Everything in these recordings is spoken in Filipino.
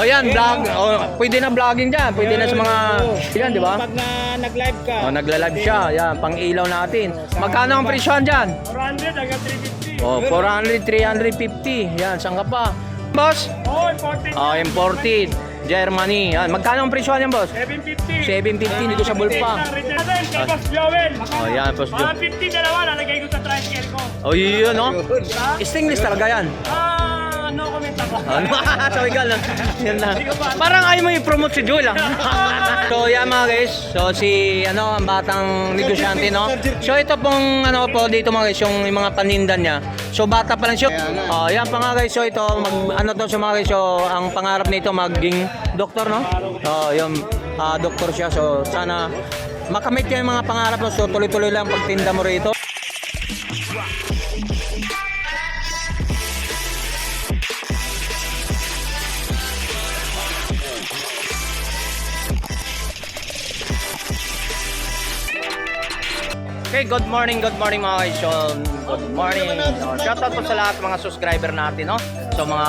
O yan, vlog. O, pwede na vlogging dyan. Pwede na sa mga... Yan, di ba? Pag na nag-live ka. O, nagla-live siya. Yan, pang ilaw natin. Magkano ang presyon dyan? 400 hanggang 350. O, 400, 350. Yan, saan ka pa? Boss? Oh, important. O, imported. Germany. Yan, magkano ang presyon yan, boss? 750. 750, hindi ko sa bulpa. Kay Boss Joel. O, yan, boss. Mga 50 dalawa, lalagay ko sa tricycle ko. O, yun, no? Stainless talaga yan. Ah, no comment ako. Ano? Sabi ka lang. Yan lang. Parang ayaw mo i-promote si Joel ah. so yan mga guys. So si ano ang batang negosyante no. So ito pong ano po dito mga guys yung, yung mga paninda niya. So bata pa lang siya. Oh, yan pa nga guys. So ito mag, ano to sa mga guys. So ang pangarap nito maging doktor no. Oh, yung ah, doktor siya. So sana makamit niya yung mga pangarap mo. So tuloy-tuloy lang pagtinda mo rito. Okay, good morning, good morning mga. So, good morning. So, shoutout po sa lahat mga subscriber natin, no? So, mga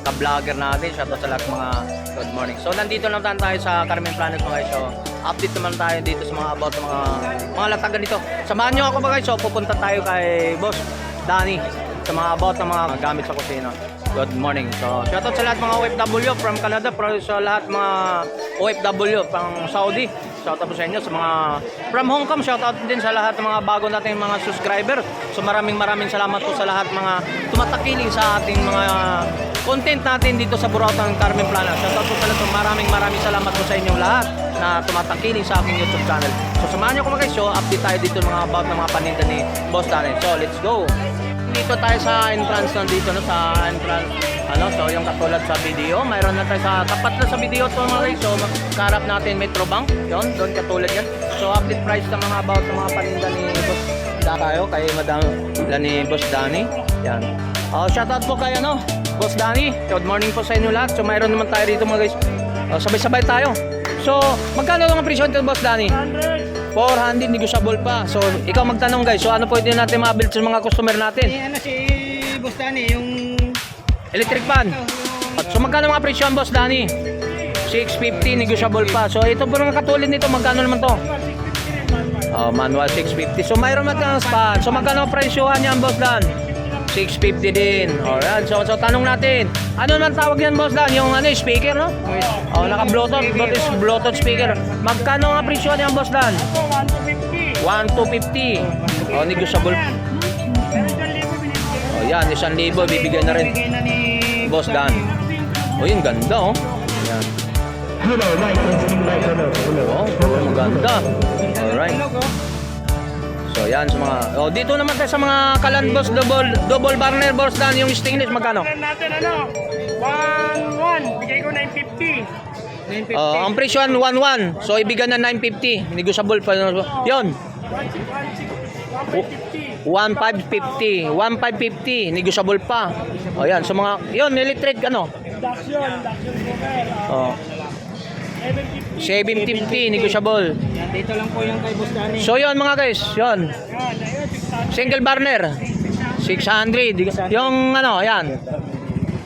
ka-vlogger natin, shoutout sa lahat mga good morning. So, nandito lang tayo sa Carmen Planet mga. So, update naman tayo dito sa mga about mga mga latagan dito. Samahan nyo ako mga. So, pupunta tayo kay Boss Danny sa mga about ng mga gamit sa kusina. Good morning. So, shoutout sa lahat mga OFW from Canada, pero sa lahat mga OFW pang Saudi. Shoutout po sa inyo sa mga from Hong Kong. Shoutout din sa lahat ng mga bago nating mga subscriber. So maraming maraming salamat po sa lahat mga tumatakiling sa ating mga content natin dito sa Burautan Carmen Plana. Shoutout po sa lahat. Maraming maraming salamat po sa inyong lahat na tumatakiling sa aking YouTube channel. So samahan niyo ko mga guys. So update tayo dito mga about ng mga paninda ni Boss Danny. So let's go! Dito tayo sa entrance nandito no? Sa entrance. Ano so yung katulad sa video mayroon na tayo sa tapat na sa video to mga guys. So karap natin Metro Bank. Yon doon katulad yan. So update price ng mga about ng mga paninda ni Boss da tayo kay Madam ni Boss Danny. Yan. Oh shout out po kay ano Boss Danny. Good morning po sa inyo lahat. So mayroon naman tayo dito mga guys. Oh, sabay-sabay tayo. So magkano lang ang presyo nito Boss Danny? 100. 400 negotiable pa so ikaw magtanong guys so ano pwede natin mabuild sa mga customer natin Eh, ano si Bustani, yung... Electric fan. At so magkano mga presyo ang boss Danny? 650 negotiable pa. So ito po mga katulad nito, magkano naman to? Oh, manual 650. So mayroon man kang fan. So magkano ang presyohan niyan boss Dan? 650 din. Alright. So, so tanong natin. Ano naman tawag yan boss Dan? Yung ano, speaker no? Oh, naka Bluetooth, Bluetooth, Bluetooth speaker. Magkano ang presyo niyan boss Dan? Ako, 1 to 50. 1 250. Oh, negotiable. Oh, yan, 1,000 bibigyan na rin. Boss Dan. Oh, yun ganda oh. Yan. Oh, maganda. Alright. So yan sa mga Oh, dito naman tayo sa mga kalan boss double double burner boss dan yung stainless magkano? Natin ano. 1-1. Bigay ko 950. 950. Oh, ang presyo 11. So ibigan na 950. Negotiable pa. Yon. 150. 1550. 1550 negotiable pa. Oh yan sa mga yon electric ano? Induction. Induction cooker. Oh, 750. 750 negotiable. Yan, dito lang po yung kay Bustani. So yon mga guys, 600. Single burner. 600. Yung ano, yan.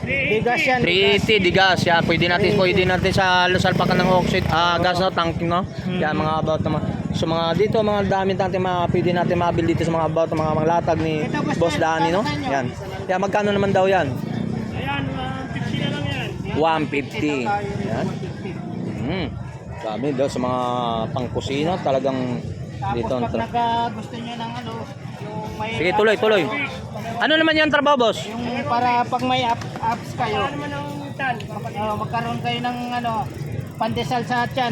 Bigas yan. 380 digas. Yan, pwede natin, pwede natin sa salpakan ng oxide, ah, gas no, tank no. Yan mga about naman. So mga dito mga dami natin mga pwede natin mabili dito sa mga about mga mga latag ni Boss Danny no. Yan. Yan magkano naman daw yan? Ayan, 150 na lang yan. 150. Yan. Hmm. Sabi daw sa mga pangkusina talagang dito ang Tapos pag tra- nagka gusto nyo ng ano, yung may... Sige, tuloy, tuloy. Ano naman yan trabaho, boss? Yung para pag may up, apps kayo. Ano naman ang tan? Oh, magkaroon kayo ng ano, pandesal sa tiyan.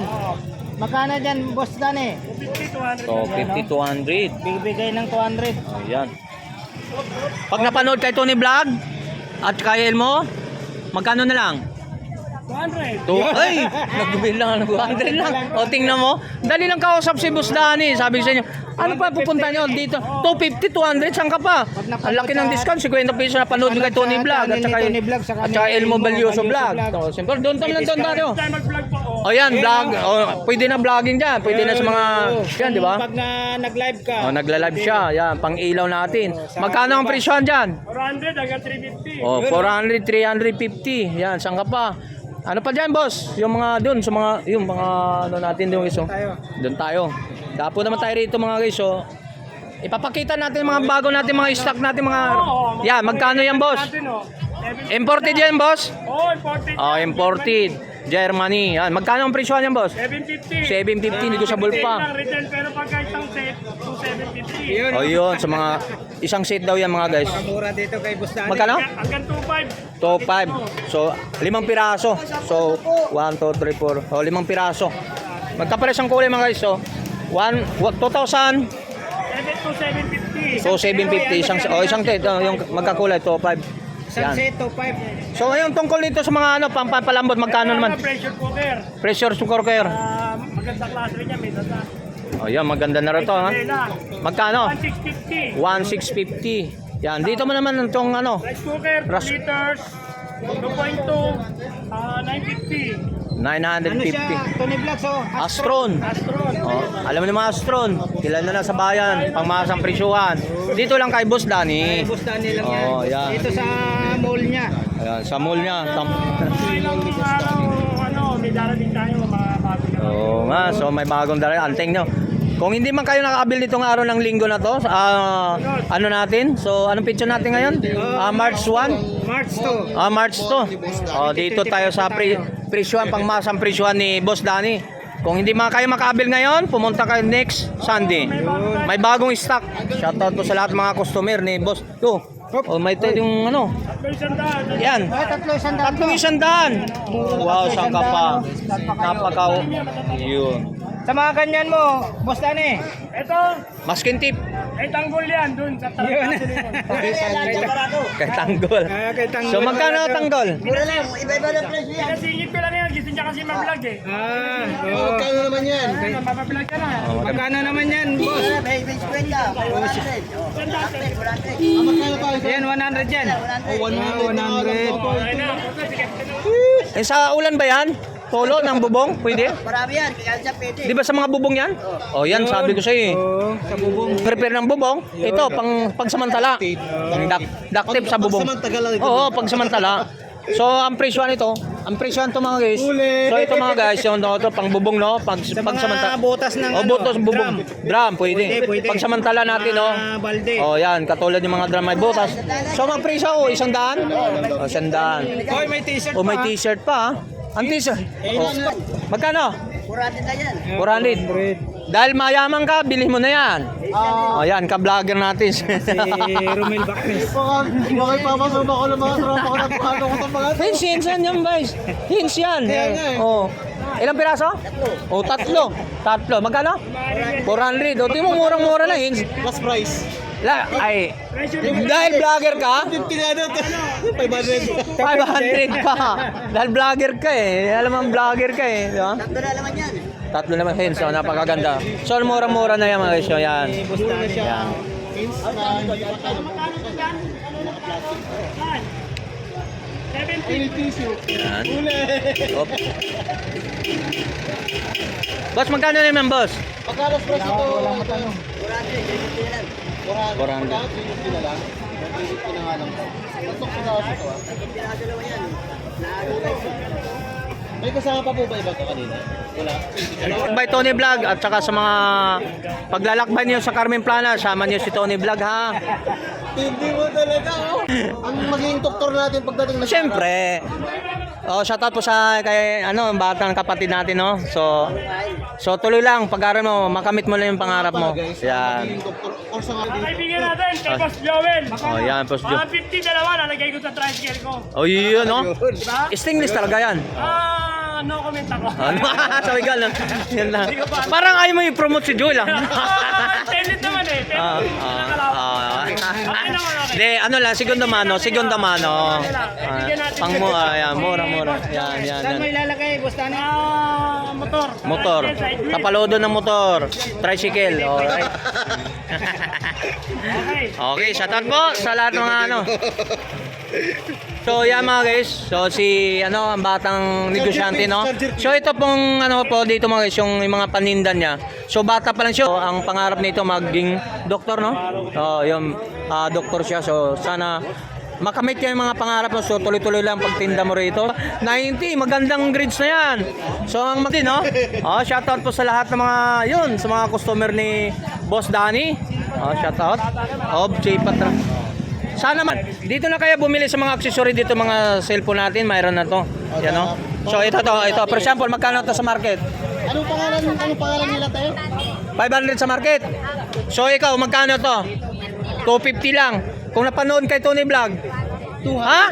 Magkano dyan, boss Dani? 50 So, 50 200. Bibigay ng 200. Ayan. Pag napanood kay Tony Vlog at kay Elmo, magkano na lang? 200. To, ay, nagbilang ng 200 lang. O tingnan mo, dali lang kausap si Boss Danny. Sabi sa inyo, ano pa pupunta nyo dito? 250, 200, saan ka pa? Ang laki ng discount, 50 pesos na panood kay Tony Vlog at saka, Tony Vlog, saka at saka Elmo Balyoso Vlog. So, simple, doon kami lang doon tayo. Po. O yan, vlog. O, pwede na vlogging dyan. Pwede na sa mga, yan, di ba? Pag na nag-live ka. O, nagla-live siya. Yan, pang ilaw natin. Magkano ang presyon dyan? 400 hanggang 350. Oh, 400, 350. Yan, saan ka pa? Ano pa dyan, boss? Yung mga doon, sa mga, yung mga ano natin doon, guys. oh. Tayo. Doon tayo. Dapo naman tayo rito mga guys. So, ipapakita natin mga bago natin, mga stock natin, mga... Yan, magkano yan, boss? Imported yan, boss? Oh, important. Oh, imported. Germany. Yan. Magkano ang presyo yan, boss? 750. 750, negotiable pa. Lang retail, pero pagka isang set, 2,750. Yun. Oh, yun. Sa mga... Isang set daw yan, mga guys. Mura dito kay Boss Dani. Magkano? Hanggang 2,500. Top 5. So, limang piraso. So, 1, 2, 3, 4. Oh, limang piraso. Magkapares ang kulay mga guys. So, 1, 2,000. 7,250. So, 750. Isang, oh, isang set. Oh, yung magkakulay, top 5. Isang Yan. set to 5. So, ngayon tungkol nito sa mga ano, pampalambot, magkano naman? Pressure cooker. Pressure cooker. Ah, maganda klase niya, may data. Oh, yan, maganda na rin to, ha? Magkano? 1,650. 1,650. Yan, dito mo naman itong ano, Rice cooker, 2 Ras- liters, 2.2, ah, 950. 950. Ano siya? Tony Vlogs oh. Astron. Astron. Oh, alam mo naman Astron, kilala na sa bayan, pangmasang presyuhan. Dito lang kay Boss Kay Danny. Boss Dani lang yan. Oh, yan. Ito sa mall niya. Ayan, sa mall niya. Tam- Mga ilang araw, ano, may darating tayo, mga bago na. Oo nga, so may bagong dala. Anteng nyo. Kung hindi man kayo nakabil nitong araw ng linggo na to, ah, ano natin? So, anong picture natin ngayon? Ah, March 1? March to. Ah, March 2. Oh, dito tayo sa pre presyuhan, pangmasang presyuhan ni Boss Danny. Kung hindi man kayo makabil ngayon, pumunta kayo next Sunday. May bagong stock. Shoutout po sa lahat mga customer ni Boss. To. Oh, may ito yung ano. Yan. Tatlong isang daan. Wow, saan ka pa? Napaka... Yun. Sa mga ganyan mo, Boss Dani. Ito, Maskin tip. ay tanggol yan dun sa Yun. Kay tanggol. Ah, kay Tanggol. So magkano tanggol? Mura lang, iba-iba na presyo yan. Pinasingit ko lang yan, gusto niya kasi ma-vlog eh. Ah, Oh, oh. Magkano naman yan? Ano, mapablog ka na. Magkano naman yan, boss? Wala, may may 50. 100. Oh, 100. 100. Ah, magkano tayo? Yan, 100 yan. Oh, 100. 100. Okay na, sige. Eh sa ulan ba yan? Tolo ng bubong? Pwede? Marami yan, kaya siya pwede. Di ba sa mga bubong yan? Oh, yan sabi ko sa'yo eh. Oo, sa bubong. Prepare ng bubong. Ito, pang pagsamantala. Ang dak, duct tape sa bubong. Oo, pagsamantala. So, ang presyo nito, ang presyo nito mga guys. Uli. So, ito mga guys, yung no, ito, pang bubong, no? Pag, Sa pagsamantala. mga butas ng O, ano, butas, bubong. Drum, pwede. Pwede, pwede. Pagsamantala natin, no? Mga balde. Oh, yan, katulad yung mga drum may butas. So, mga presyo, oh, isang daan. Oh, isang daan. Hoy, may t-shirt Oh, may pa. t-shirt pa, ah. Ang t-shirt. Oh. Magkano? 400 na yan. 400. Dahil mayaman ka, bilhin mo na yan. Oh, yan, ka-vlogger natin. Si Romel Bacnes. Bakit papasama ko ng mga tropa ko na paano ko itong mga Hints, hints yan yung guys. Hints yan. Eh. Oh. Ilang piraso? Tatlo. Oh, tatlo. Tatlo. Magkano? 400. O, tingnan mo, murang-mura na hints. last price? La, ay, dahil vlogger ka, Tinano to. 500. 500 ka. dahil vlogger ka eh. Alam mo, vlogger ka eh. Di ba? Tatlo na naman yan. Tatlo naman hints. So, napakaganda. So, murang-mura na yan mga guys. So, yan. Yan. Yan. Op. Boss, magkano naman, boss? Pagka last price ito. Walang matanong. 400. 400. 400. na lang. 350 na nga lang. Pasok sa ito ah. Pinakadalawa yan. May kasama pa po ba iba ka kanina? Wala. By Tony Vlog at saka sa mga paglalakbay niyo sa Carmen Plana, sama niyo si Tony Vlog ha. Hindi mo talaga oh. Ang magiging doktor natin pagdating na Siyempre. Oh, shout out po sa kay ano, batang kapatid natin no. So So tuloy lang pag-aral mo, makamit mo lang yung pangarap mo. Yan. Kaibigan natin, kay Boss Joel. Oh, yan, Boss Jo. Mga 50 dalawa, nalagay ko sa tricycle ko. Oh, yun no. Diba? Stainless talaga yan. Ah, no comment ako. Ano? Sabi ka lang. Yan lang. Parang ayaw mo i-promote si Joel ah. Ah, Tenet naman eh. Tenet. Ah, ah, Okay naman, okay. De, ano lang, segundo mano, segundo mano. Ah, pang mo, ah, yan, mura, mura. Yan, yan, Saan yan. mo ilalagay, Boss Dani? Ah, motor. Motor. Side wheel. Kapalodo ng motor. Tricycle. Alright. Okay. okay, shout out po sa lahat ng mga ano. So yan mga guys, so si ano ang batang negosyante no. So ito pong ano po dito mga guys yung, yung mga paninda niya. So bata pa lang siya. So, ang pangarap nito maging doktor no. So yung ah, doktor siya. So sana makamit yung mga pangarap mo. So, tuloy-tuloy lang pagtinda mo rito. 90, magandang grades na yan. So, ang magtin, no? Oh, shoutout po sa lahat ng mga, yun, sa mga customer ni Boss Danny. Oh, shoutout. Oh, J. Patra. Sana man, dito na kaya bumili sa mga accessory dito, mga cellphone natin, mayroon na to. Yan, no? So, ito to, ito. For example, magkano to sa market? Anong pangalan, anong pangalan nila tayo? 500 sa market. So ikaw, magkano to? 250 lang. Kung napanood kay Tony Vlog. Ha?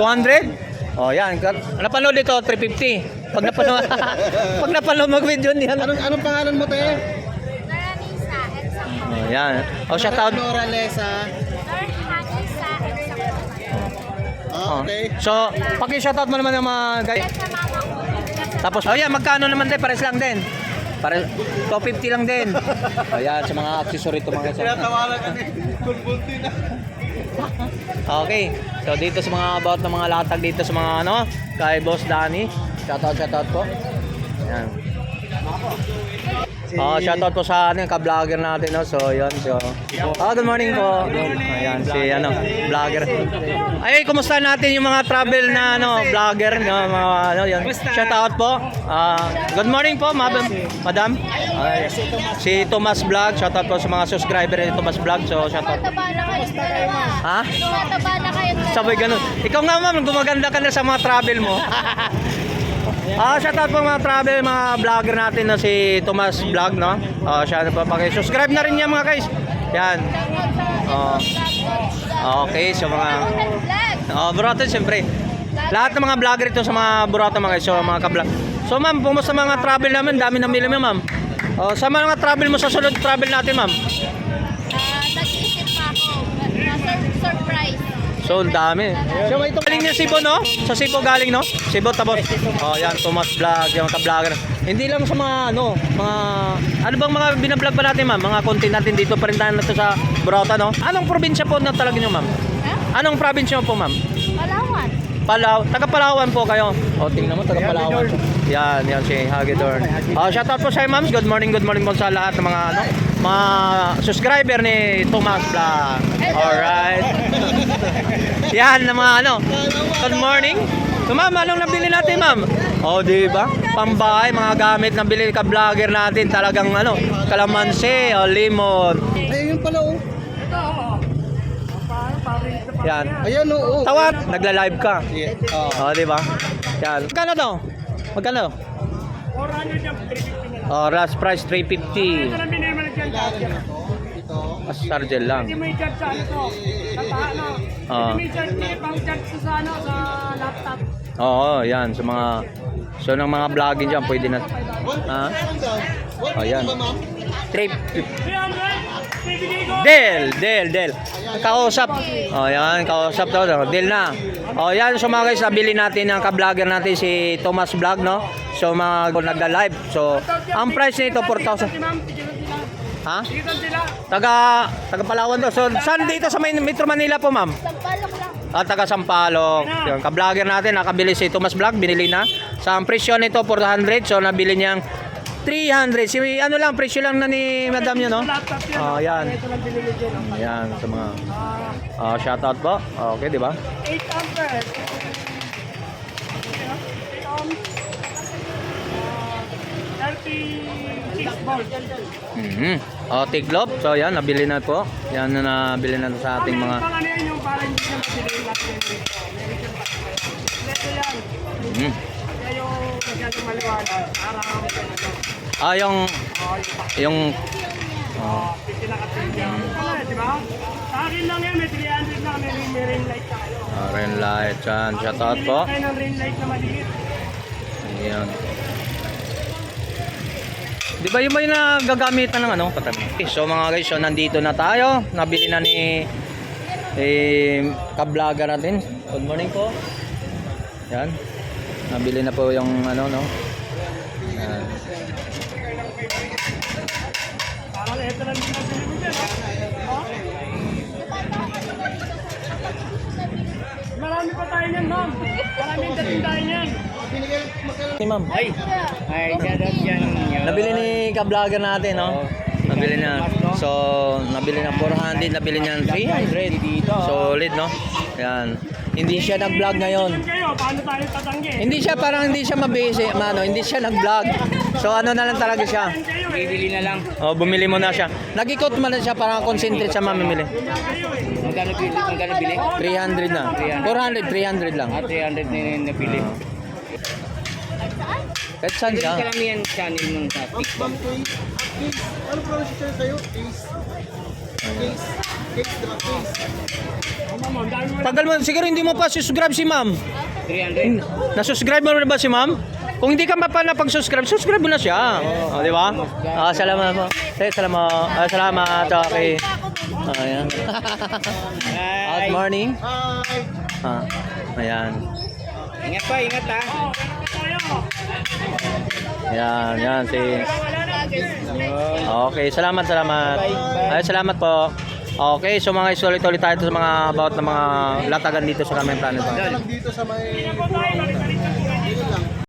200? Oh, yan. Napanood dito, 350. Pag napanood, pag napanood mag-video niyan. Anong, anong pangalan mo tayo? Naranisa at Sampo. Oh, yan. Oh, shout out. Nora Lesa. Ah, okay. So, paki-shoutout mo naman ng mga guys. Tapos, oh yan, magkano naman din? Pares lang din. Pare, 250 lang din. Oh, yan, sa mga accessory to mga guys. Tawalan kami. Kulbunti na. Okay. So dito sa mga about ng mga latag dito sa mga ano, kay Boss Danny. Shoutout, shoutout po. Ayan. Oh, shoutout po sa ano, ka-vlogger natin, no. So, 'yun. So, oh, good morning po. Ayan, si ano, vlogger. Ay, kumusta natin yung mga travel na ano, vlogger, no, mga ano, 'yun. Shoutout po. Ah, good morning po, madam. Madam. Ay, si Thomas Vlog, shoutout po sa mga subscriber ni Thomas Vlog. So, shoutout. Ha? Sabay ganun. Ikaw nga ma'am, gumaganda ka na sa mga travel mo. Ah, shout out po mga travel, mga vlogger natin na si Tomas Vlog, no? Ah, siya na pa subscribe na rin niya mga guys. Yan. Oh. Okay, so mga. Oh, Burato siyempre. Lahat ng mga vlogger ito sa mga Burato mga guys, so mga ka-vlog. So ma'am, kumusta mga travel namin? Dami nang bili mo ma'am. Oh, sa mga travel mo sa sunod travel natin ma'am. Ah, nag-iisip pa ako. Sur- surprise. So, ang dami. So, ito galing niya Cebu, no? Sa Cebu galing, no? Cebu, tapos. Oh, yan, Thomas Vlog, yung ka-vlogger. Hindi lang sa mga, ano, mga, ano bang mga binablog pa natin, ma'am? Mga content natin dito pa rin tayo na to sa Burauta, no? Anong probinsya po na talaga niyo, ma'am? Ha? Anong probinsya po, ma'am? Palaw, taga Palawan po kayo. O, tingnan mo, taga Palawan. Yan, yan si Hagedorn. Oh, shout out po sa ma'am. Good morning, good morning po sa lahat ng mga, ano, mga subscriber ni Thomas Vlog. Alright. Yan, ng mga ano. Good morning. So, ma'am, anong nabili natin, ma'am? O, oh, di ba? Pambahay, mga gamit na bili ka vlogger natin. Talagang ano, kalamansi, o limon. Ay, yun pala oh. Yan. Ayan oh. oh. Tawad, nagla-live ka. Yeah. Oh. O, di ba? Yan. Magkano daw? Magkano? 400 yung 350 na lang. Oh, last price Ito 350. lang binili mo na dyan, charger. Ito. As charger lang. Hindi mo i-charge sa ano to. Sa taha, no? Ah. Hindi may pang-charge sa sa ano, sa laptop. Oo, yan. Sa mga... So, ng mga vlogging dyan, pwede na... Ha? Oh, yan. Trip. 300! Del, Del, Del. Kausap. Oh, yan, kausap daw. Del na. Oh, yan. So, mga guys, nabili natin ang ka-vlogger natin si Thomas Vlog, no? So, mga nagla-live. So, ang price nito, 4,000. Si ma'am, tigilan sila. Ha? Taga, taga Palawan daw. So, saan dito sa Metro Manila po, ma'am? Sampalok lang. Ah, taga Sampaloc. Yung ka-vlogger natin, nakabili si Thomas Vlog, binili na. Sa ang presyo nito, 400. So, nabili niyang 300. Si, ano lang, presyo lang na ni madam yun, no? Oh, yan. Ito lang binili dyan. Ayan, sa mga... Ah, Oh, shoutout po. Okay, di ba? 8 ampere. Okay, no? 8 ohms. Ah, 36 volt. Mhm. Oh, tiglop. So, yan, nabili na po. Yan na nabili na sa ating mga... Pang ano maliwanag. Parang ano. Ah, yung... Oh, yung. Oh, di ba? Sa akin lang yan, may 300 na may, may ring light tayo. Uh, ring light. Yan, shoutout Bili po. kayo ng light na maliit. Ayan. Di ba yung may nagagamitan ng ano? Patabi. Okay, so mga guys, so nandito na tayo. Nabili na ni eh, ka-vlogger natin. Good morning po. Yan. Nabili na po yung ano, no? Oh. Marami pa tayo niyan, ma'am. Maraming dating tayo niyan. Ni ma'am. Ay, ay, dadat yan. Nabili ni ka-vlogger natin, no? Nabili na. So, nabili na 400, nabili niya 300. Solid, no? Yan. Hindi siya nag-vlog ngayon. Kayo, paano tayo tatanggi? Hindi siya parang hindi siya mabisi, ano, hindi siya nag-vlog. So ano na lang talaga siya. Bibili na lang. Oh, bumili mo na siya. Nag-ikot man na siya para concentrate siya mamimili. Magkano bili? Magkano bili? 300 na. 400, 300 lang. 300 na yung nabili. Kahit saan siya. Karamihan channel. Ma'am, case. Case. Ano pronunciation sa'yo? Case. Case. Case? Case. Tagal mo, siguro hindi mo pa subscribe si ma'am. 300? Na-subscribe mo na ba si ma'am? Kung hindi ka pa na pag-subscribe, subscribe mo na siya. Oh, di ba? Ah, salamat po. Eh, salamat. Ah, salamat. Okay. Ah, ayan. Good morning. Hi. Ah, ayan. Ingat pa, ingat ha. Yan, yan si Okay, salamat, salamat. Ay, salamat po. Okay, so mga isulit-ulit tayo sa mga about ng mga latagan dito sa Carmen Planet. Dito sa may...